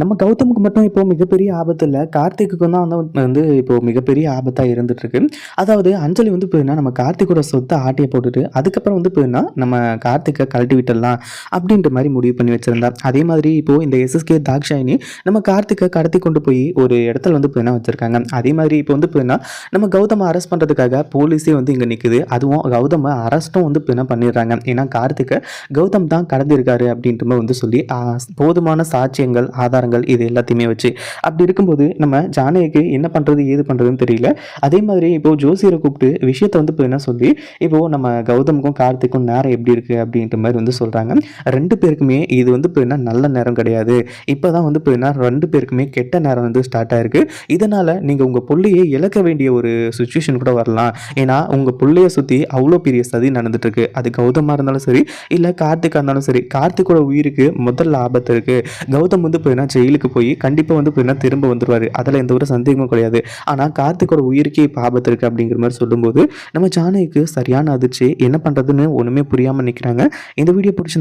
நம்ம கௌதமுக்கு மட்டும் இப்போ மிகப்பெரிய ஆபத்து இல்லை. கார்த்திக்கு தான் வந்து வந்து இப்போ மிகப்பெரிய ஆபத்தாக இருந்துட்டு இருக்கு அதாவது அஞ்சலி வந்து போயின்னா நம்ம கார்த்திகோட சொத்தை ஆட்டியை போட்டுட்டு அதுக்கப்புறம் வந்து போயின்னா நம்ம கார்த்திகை கழட்டி விட்டுடலாம் அப்படின்ற மாதிரி முடிவு பண்ணி வச்சிருந்தா. அதே மாதிரி இப்போ இந்த எஸ்எஸ்கே தாக்ஷாயினி நம்ம கார்த்திகை கடத்தி கொண்டு போய் ஒரு இடத்துல வந்து போயினா வச்சிருக்காங்க. அதே மாதிரி இப்போ வந்து போயின்னா நம்ம கௌதமை அரெஸ்ட் பண்ணுறதுக்காக போலீஸே வந்து இங்கே நிற்குது அதுவும் கௌதமை அரெஸ்ட்டும் வந்து போயினா பண்ணிடுறாங்க? ஏன்னா கார்த்திகை கௌதம் தான் கடந்திருக்காரு அப்படின்ற மாதிரி வந்து சொல்லி போதுமான சாட்சியங்கள் ஆதாரங்கள் இது எல்லாத்தையுமே வச்சு அப்படி இருக்கும்போது நம்ம ஜானகிக்கு என்ன பண்ணுறது ஏது பண்ணுறதுன்னு தெரியல. அதே மாதிரி இப்போ ஜோசியரை கூப்பிட்டு விஷயத்தை வந்து இப்போ என்ன சொல்லி இப்போ நம்ம கௌதமுக்கும் கார்த்திக்கும் நேரம் எப்படி இருக்குது அப்படின்ற மாதிரி வந்து சொல்கிறாங்க ரெண்டு பேருக்குமே இது வந்து இப்போ என்ன நல்ல நேரம் கிடையாது. இப்போ தான் வந்து இப்போ என்ன ரெண்டு பேருக்குமே கெட்ட நேரம் வந்து ஸ்டார்ட் ஆயிருக்கு. இதனால் நீங்கள் உங்கள் பிள்ளையை இழக்க வேண்டிய ஒரு சுச்சுவேஷன் கூட வரலாம். ஏன்னா உங்கள் பிள்ளைய சுற்றி அவ்வளோ பெரிய சதி நடந்துட்டுருக்கு. அது கௌதமாக இருந்தாலும் சரி இல்லை கார்த்திக்காக இருந்தாலும் சரி கார்த்திக்கோட உயிருக்கு முதல்ல ஆபத்து இருக்குது கௌதம் வந்து போயினா ஜெயிலுக்கு போய் கண்டிப்பாக வந்து பார்த்தீங்கன்னா திரும்ப வந்துருவாரு. அதில் எந்த ஒரு சந்தேகமும் கிடையாது. ஆனால் கார்த்திக்கோட உயிருக்கே இப்போ ஆபத்து இருக்கு அப்படிங்கிற மாதிரி சொல்லும்போது நம்ம ஜானகிக்கு சரியான அதிர்ச்சி என்ன பண்ணுறதுன்னு ஒன்றுமே புரியாமல் நிற்கிறாங்க இந்த வீடியோ பிடிச்சி